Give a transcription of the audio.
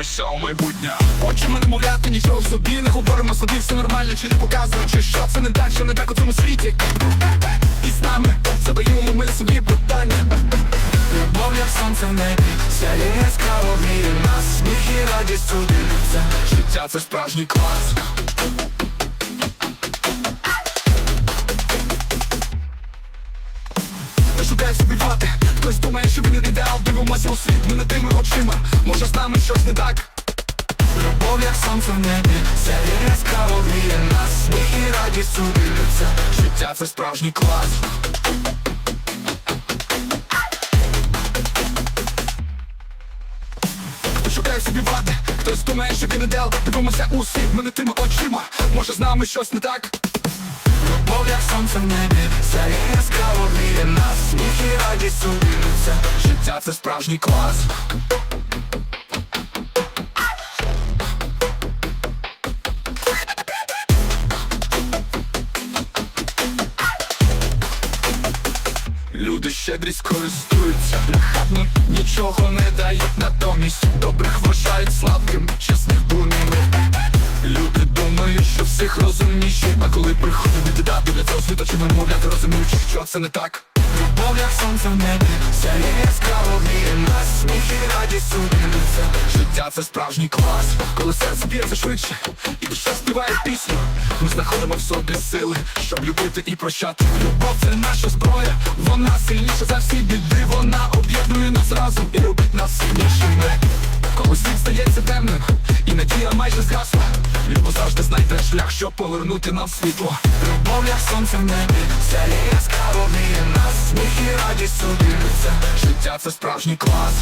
усього майбутнє. Хочемо не мовляти нічого в собі, не говоримо. Собі, все нормально, чи не показуючи, що? Це не що не так у цьому світі. І з нами задаємо ми собі питання. Любов, як сонце в небі, сяє яскраво гріє нас. Сміх і радість удивиться, життя це справжній клас. Шукай собі вати Хтось думає, що він ідеал Дивимося у світ, ми не тими очима. Може з нами щось не так? Любов, як сонце в небі Сяє яскраво гріє нас. Сміх і радість удивиться Життя це справжній клас. Шукає собі вади, хтось думає, що він ідеал Дивимося у світ, ми не тими очима. Може з нами щось не так? Любов, як сонце в небі, сяє яскраво гріє нас. Сміх і радість увілються, життя це справжній клас. Люди щедрість користуються, нахабно нічого не дають натомість Добрих вважають слабким, чесних дурними Люди думають, що всіх розумніші. А коли приходить біда, дивляться у світ очима мовляти, розуміючи, що це не так Любов, як сонце в небі, сяє яскраво гріє нас Сміх і радість увілються, життя це справжній клас Коли серце б'ється швидше, і душа співає пісню. Ми знаходимо в собі сили, щоб любити і прощати. Любов це наша зброя, вона сильніша за всі біди. Вона об'єднує нас разом і робить нас сильнішими. Коли світ стається темним, і надія майже згасла Любов завжди знайде шлях, щоб повернути нам світло. Любов, як сонце в небі, сяє яскраво гріє нас Радість увілються, життя це справжній клас